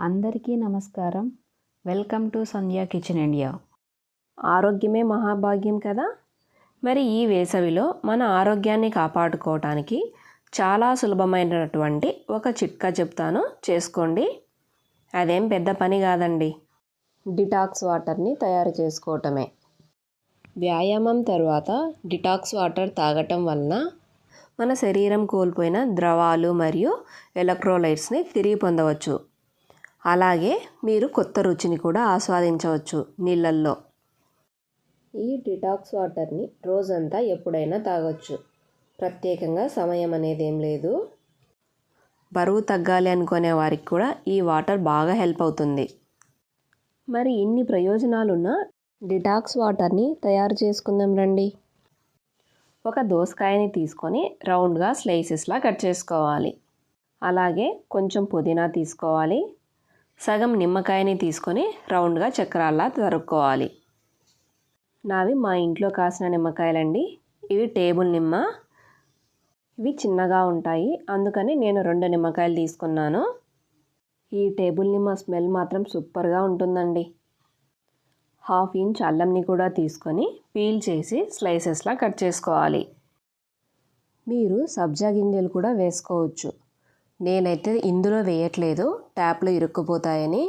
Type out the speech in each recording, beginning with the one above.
అందరికీ నమస్కారం. Welcome to Sandhya kitchen India. ఆరోగ్యమే మహాభాగ్యం కదా? మరి ఈ వేసవిలో మన ఆరోగ్యాన్ని కాపాడుకోవటానికి చాలా సులభమైనటువంటి ఒక చిట్కా చెప్తాను. చేసుకోండి. అదేం పెద్ద పని కాదండి. డిటాక్స్ వాటర్ని తయారు చేసుకోవటమే. వ్యాయామం తర్వాత డిటాక్స్ వాటర్ తాగటం వలన మన శరీరం కోల్పోయిన ద్రవాలు మరియు ఎలక్ట్రోలైట్స్ని తిరిగి పొందవచ్చు. అలాగే మీరు కొత్త రుచిని కూడా ఆస్వాదించవచ్చు నీళ్ళల్లో. ఈ డిటాక్స్ వాటర్ని రోజంతా ఎప్పుడైనా తాగొచ్చు. ప్రత్యేకంగా సమయం అనేది ఏం లేదు. బరువు తగ్గాలి అనుకునే వారికి కూడా ఈ వాటర్ బాగా హెల్ప్ అవుతుంది. మరి ఇన్ని ప్రయోజనాలున్న డిటాక్స్ వాటర్ని తయారు చేసుకుందాం రండి. ఒక దోసకాయని తీసుకొని రౌండ్గా స్లైసెస్లా కట్ చేసుకోవాలి. అలాగే కొంచెం పుదీనా తీసుకోవాలి. సగం నిమ్మకాయని తీసుకొని రౌండ్గా చక్రాల్లా తరుక్కోవాలి. నావి మా ఇంట్లో కాసిన నిమ్మకాయలండి. ఇవి టేబుల్ నిమ్మ. ఇవి చిన్నగా ఉంటాయి. అందుకని నేను రెండు నిమ్మకాయలు తీసుకున్నాను. ఈ టేబుల్ నిమ్మ స్మెల్ మాత్రం సూపర్గా ఉంటుందండి. హాఫ్ ఇంచ్ అల్లంని కూడా తీసుకొని పీల్ చేసి స్లైసెస్లా కట్ చేసుకోవాలి. మీరు సబ్జా గింజలు కూడా వేసుకోవచ్చు. నేనైతే ఇందులో వేయట్లేదు ట్యాప్లో ఇరుక్కుపోతాయని.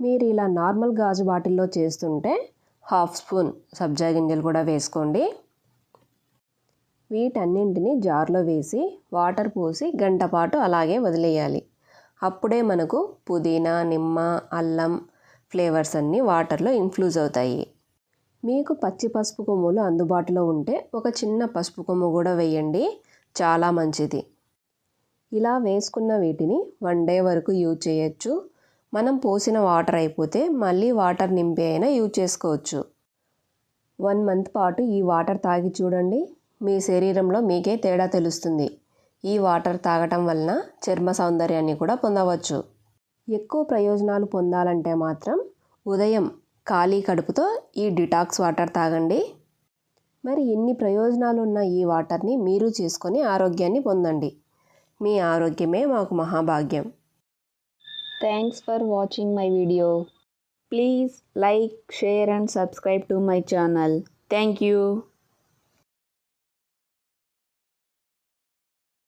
మీరు ఇలా నార్మల్ గాజు బాటిల్లో చేస్తుంటే హాఫ్ స్పూన్ సబ్జా గింజలు కూడా వేసుకోండి. వీటన్నింటిని జార్లో వేసి వాటర్ పోసి గంట పాటు అలాగే వదిలేయాలి. అప్పుడే మనకు పుదీనా నిమ్మ అల్లం ఫ్లేవర్స్ అన్నీ వాటర్లో ఇన్ఫ్లూజ్ అవుతాయి. మీకు పచ్చి పసుపు కొమ్ములు అందుబాటులో ఉంటే ఒక చిన్న పసుపు కొమ్ము కూడా వేయండి చాలా మంచిది. ఇలా వేసుకున్న వీటిని వన్ డే వరకు యూజ్ చేయొచ్చు. మనం పోసిన వాటర్ అయిపోతే మళ్ళీ వాటర్ నింపి అయినా యూజ్ చేసుకోవచ్చు. వన్ మంత్ పాటు ఈ వాటర్ తాగి చూడండి. మీ శరీరంలో మీకే తేడా తెలుస్తుంది. ఈ వాటర్ తాగటం వలన చర్మ సౌందర్యాన్ని కూడా పొందవచ్చు. ఎక్కువ ప్రయోజనాలు పొందాలంటే మాత్రం ఉదయం ఖాళీ కడుపుతో ఈ డిటాక్స్ వాటర్ తాగండి. మరి ఎన్ని ప్రయోజనాలు ఉన్న ఈ వాటర్ని మీరు చేసుకొని ఆరోగ్యాన్ని పొందండి. మీ ఆరోగ్యమే మాకు మహాభాగ్యం thanks for watching my video please like share and subscribe to my channel thank you